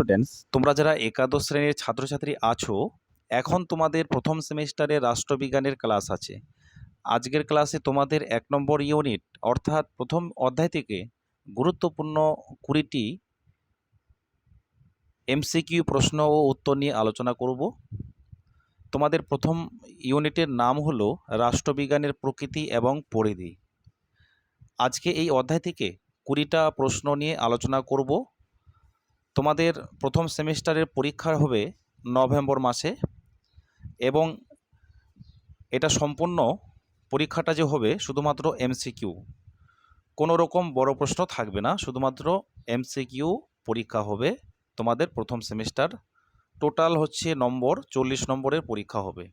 Students তোমরা যারা একাদশ শ্রেণির ছাত্রছাত্রী আছো, এখন তোমাদের প্রথম সেমিস্টারে রাষ্ট্রবিজ্ঞানের ক্লাস আছে। আজকের ক্লাসে তোমাদের এক নম্বর ইউনিট, অর্থাৎ প্রথম অধ্যায় থেকে গুরুত্বপূর্ণ কুড়িটি এমসিকিউ প্রশ্ন ও উত্তর নিয়ে আলোচনা করব। তোমাদের প্রথম ইউনিটের নাম হলো রাষ্ট্রবিজ্ঞানের প্রকৃতি এবং পরিধি। আজকে এই অধ্যায় থেকে কুড়িটা প্রশ্ন নিয়ে আলোচনা করব। তোমাদের প্রথম সেমিস্টারের পরীক্ষা হবে নভেম্বর মাসে এবং এটা সম্পূর্ণ পরীক্ষাটা যে হবে শুধুমাত্র এমসিকিউ। কোনো রকম বড় প্রশ্ন থাকবে না, শুধুমাত্র এমসিকিউ পরীক্ষা হবে তোমাদের প্রথম সেমিস্টার। টোটাল হচ্ছে নম্বর, চল্লিশ নম্বরের পরীক্ষা হবে।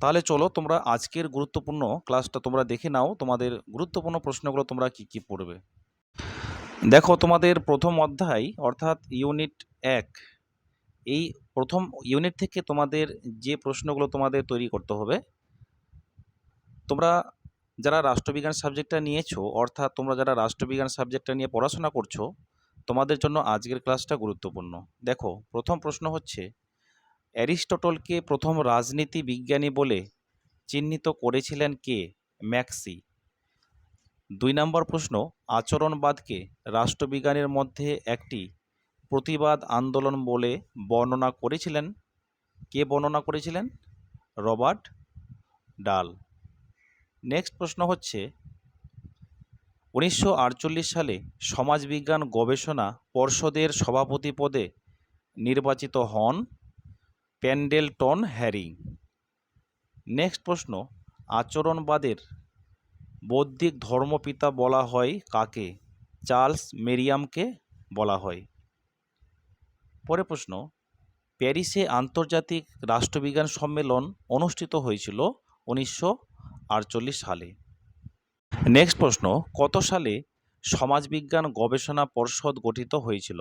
তাহলে চলো তোমরা আজকের গুরুত্বপূর্ণ ক্লাসটা তোমরা দেখে নাও, তোমাদের গুরুত্বপূর্ণ প্রশ্নগুলো তোমরা কি কি পড়বে। দেখো, তোমাদের প্রথম অধ্যায়, অর্থাৎ ইউনিট এক, এই প্রথম ইউনিট থেকে তোমাদের যে প্রশ্নগুলো তোমাদের তৈরি করতে হবে, তোমরা যারা রাষ্ট্রবিজ্ঞান সাবজেক্টটা নিয়েছো, অর্থাৎ তোমরা যারা রাষ্ট্রবিজ্ঞান সাবজেক্টটা নিয়ে পড়াশোনা করছ, তোমাদের জন্য আজকের ক্লাসটা গুরুত্বপূর্ণ। দেখো, প্রথম প্রশ্ন হচ্ছে, অ্যারিস্টটলকে প্রথম রাজনীতি বিজ্ঞানী বলে চিহ্নিত করেছিলেন কে? ম্যাক্সি। দুই নম্বর প্রশ্ন, আচরণবাদকে রাষ্ট্রবিজ্ঞানের মধ্যে একটি প্রতিবাদ আন্দোলন বলে বর্ণনা করেছিলেন। কে বর্ণনা করেছিলেন? রবার্ট ডাল। নেক্সট প্রশ্ন হচ্ছে, উনিশশো আটচল্লিশ সালে সমাজবিজ্ঞান গবেষণা পর্ষদের সভাপতি পদে নির্বাচিত হন প্যান্ডেলটন হ্যারিং। নেক্সট প্রশ্ন, আচরণবাদের বৌদ্ধিক ধর্মপিতা বলা হয় কাকে? চার্লস মেরিয়ামকে বলা হয়। পরে প্রশ্ন, প্যারিসে আন্তর্জাতিক রাষ্ট্রবিজ্ঞান সম্মেলন অনুষ্ঠিত হয়েছিল উনিশশো আটচল্লিশ সালে। নেক্সট প্রশ্ন, কত সালে সমাজবিজ্ঞান গবেষণা পর্ষদ গঠিত হয়েছিল?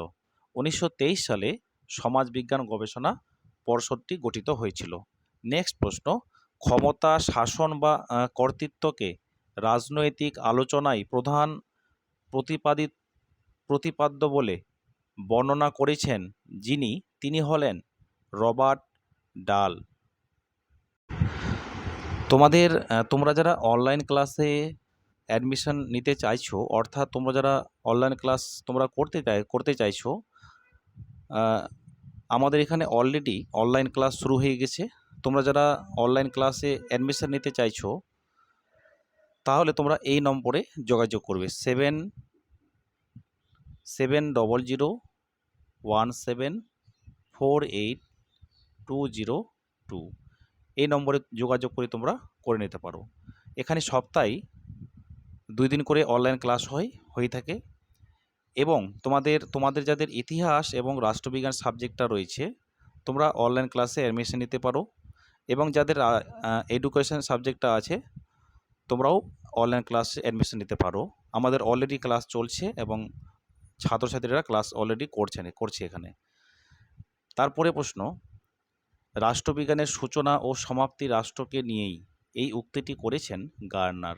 উনিশশো তেইশ সালে সমাজবিজ্ঞান গবেষণা পর্ষদটি গঠিত হয়েছিল। নেক্সট প্রশ্ন, ক্ষমতা, শাসন বা কর্তৃত্বকে রাজনৈতিক আলোচনায় প্রধান প্রতিপাদিত, প্রতিপাদ্য বলে বর্ণনা করেছেন যিনি, তিনি হলেন রবার্ট ডাল। তোমাদের তোমরা যারা অনলাইন ক্লাসে অ্যাডমিশন নিতে চাইছো, অর্থাৎ তোমরা যারা অনলাইন ক্লাস তোমরা করতে চাই, করতে চাইছো আমাদের এখানে অলরেডি অনলাইন ক্লাস শুরু হয়ে গেছে। তোমরা যারা অনলাইন ক্লাসে অ্যাডমিশন নিতে চাইছো তাহলে তোমরা এই নম্বরে যোগাযোগ করবে। Seven seven double zero one seven four eight two zero two এই নম্বরে যোগাযোগ করে তোমরা করে নিতে পারো। এখানে সপ্তাহে দুই দিন করে অনলাইন ক্লাস হয়, হয়ে থাকে এবং তোমাদের তোমাদের যাদের ইতিহাস এবং রাষ্ট্রবিজ্ঞান সাবজেক্টটা রয়েছে, তোমরা অনলাইন ক্লাসে অ্যাডমিশন নিতে পারো এবং যাদের এডুকেশন সাবজেক্টটা আছে তোমরাও অনলাইন ক্লাসে অ্যাডমিশন নিতে পারো। আমাদের অলরেডি ক্লাস চলছে এবং ছাত্রছাত্রীরা ক্লাস অলরেডি করছেন করছে এখানে। তারপরে প্রশ্ন, রাষ্ট্রবিজ্ঞানের সূচনা ও সমাপ্তি রাষ্ট্রকে নিয়েই এই উক্তিটি করেছেন গার্নার।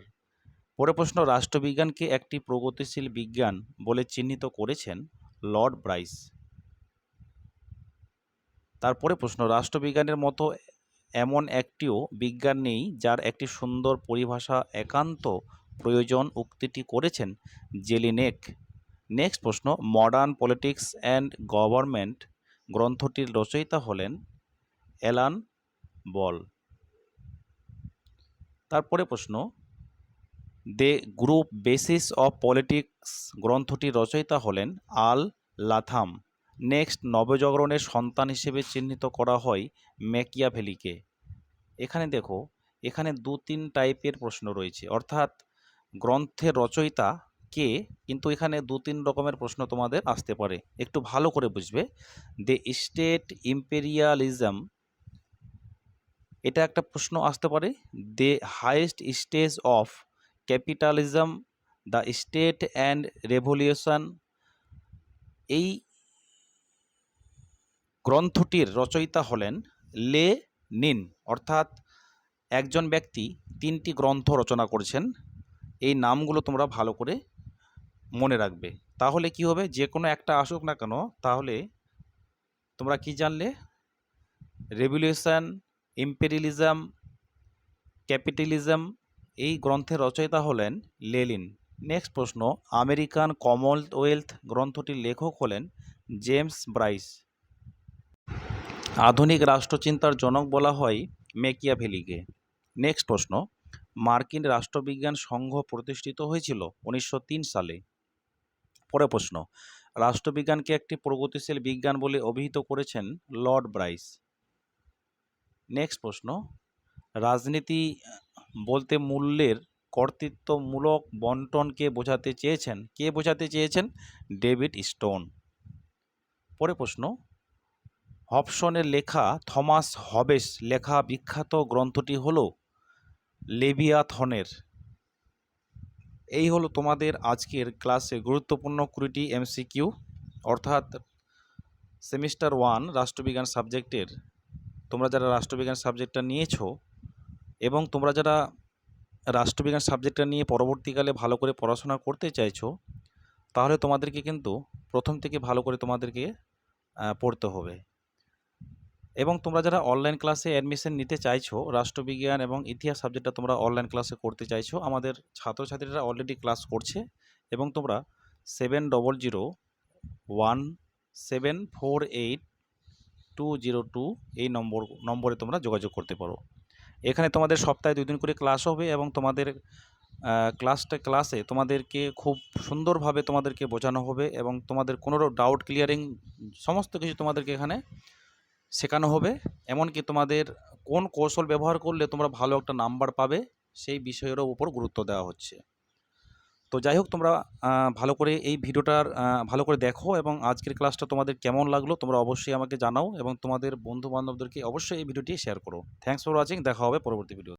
পরে প্রশ্ন, রাষ্ট্রবিজ্ঞানকে একটি প্রগতিশীল বিজ্ঞান বলে চিহ্নিত করেছেন লর্ড ব্রাইস। তারপরে প্রশ্ন, রাষ্ট্রবিজ্ঞানের মতো এমন একটিও বিজ্ঞান নেই যার একটি সুন্দর পরিভাষা একান্ত প্রয়োজন উক্তিটি করেছেন জেলিনেক। নেক্সট প্রশ্ন মডার্ন পলিটিক্স অ্যান্ড গভর্নমেন্ট গ্রন্থটির রচয়িতা হলেন অ্যালান বল। তারপরে প্রশ্ন the group basis of politics গ্রন্থটির রচয়িতা হলেন আল লাথাম। নেক্সট নবজাগরণের সন্তান হিসেবে চিহ্নিত করা হয় ম্যাকিয়াভেলিকে। এখানে দেখো, এখানে দু তিন টাইপের প্রশ্ন রয়েছে। অর্থাৎ গ্রন্থের রচয়িতা কে? কিন্তু এখানে দু তিন রকমের প্রশ্ন তোমাদের আসতে পারে। একটু ভালো করে বুঝবে। দ্য স্টেট ইম্পেরিয়ালিজম এটা একটা প্রশ্ন আসতে পারে। The highest stage of capitalism the state and revolution এই গ্রন্থটির রচয়িতা হলেন লে নিন, অর্থাৎ একজন ব্যক্তি তিনটি গ্রন্থ রচনা করেছেন। এই নামগুলো তোমরা ভালো করে মনে রাখবে। তাহলে কি হবে? যে কোনো একটা আসুক না কেন, তাহলে তোমরা কি জানলে? রেভলিউশন ইম্পেরিয়ালিজম, ক্যাপিটালিজম, এই গ্রন্থের রচয়িতা হলেন লেলিন। নেক্সট প্রশ্ন, আমেরিকান কমনওয়েলথ গ্রন্থটির লেখক হলেন জেমস ব্রাইস। আধুনিক রাষ্ট্রচিন্তার জনক বলা হয় মেকিয়াভেলিকে নেক্সট প্রশ্ন, মার্কিন রাষ্ট্রবিজ্ঞান সংঘ প্রতিষ্ঠিত হয়েছিল উনিশশো তিন সালে। পরে প্রশ্ন, রাষ্ট্রবিজ্ঞানকে একটি প্রগতিশীল বিজ্ঞান বলে অভিহিত করেছেন লর্ড ব্রাইস। নেক্সট প্রশ্ন, রাজনীতি বলতে মূল্যের কর্তৃত্বমূলক বন্টনকে বোঝাতে চেয়েছেন, কে বোঝাতে চেয়েছেন? David Stone. পরে প্রশ্ন হবসনের লেখা থমাস হবেস লেখা বিখ্যাত গ্রন্থটি হলো লেবিয়াথনের এই হলো তোমাদের আজকের ক্লাসে গুরুত্বপূর্ণ কুড়িটি এমসিকিউ অর্থাৎ সেমিস্টার ওয়ান রাষ্ট্রবিজ্ঞান সাবজেক্টের। তোমরা যারা রাষ্ট্রবিজ্ঞান সাবজেক্টটা নিয়েছো এবং তোমরা যারা রাষ্ট্রবিজ্ঞান সাবজেক্টটা নিয়ে পরবর্তীকালে ভালো করে পড়াশোনা করতে চাইছো, তাহলে তোমাদেরকে কিন্তু প্রথম থেকে ভালো করে তোমাদেরকে পড়তে হবে। এবং তোমরা যারা অনলাইন ক্লাসে অ্যাডমিশন নিতে চাইছো, রাষ্ট্রবিজ্ঞান এবং ইতিহাস সাবজেক্টটা তোমরা অনলাইন ক্লাসে করতে চাইছো, আমাদের ছাত্রছাত্রীরা অলরেডি ক্লাস করছে এবং তোমরা seven double zero one seven four eight two zero two এই নম্বর, নম্বরে তোমরা যোগাযোগ করতে পারো। এখানে তোমাদের সপ্তাহে দুই দিন করে ক্লাস হবে এবং তোমাদের ক্লাসটা ক্লাসে তোমাদেরকে খুব সুন্দরভাবে তোমাদেরকে বোঝানো হবে এবং তোমাদের কোনো ডাউট ক্লিয়ারিং সমস্ত কিছু তোমাদেরকে এখানে শেখানো হবে। এমনকি তোমাদের কোন কৌশল ব্যবহার করলে তোমরা ভালো একটা নাম্বার পাবে, সেই বিষয়েরও উপর গুরুত্ব দেওয়া হচ্ছে। তো যাই হোক, তোমরা ভালো করে এই ভিডিওটার ভালো করে দেখো এবং আজকের ক্লাসটা তোমাদের কেমন লাগল তোমরা অবশ্যই আমাকে জানাও এবং তোমাদের বন্ধু বান্ধবদেরকে অবশ্যই এই ভিডিওটি শেয়ার করো। থ্যাংকস ফর ওয়াচিং দেখা হবে পরবর্তী ভিডিও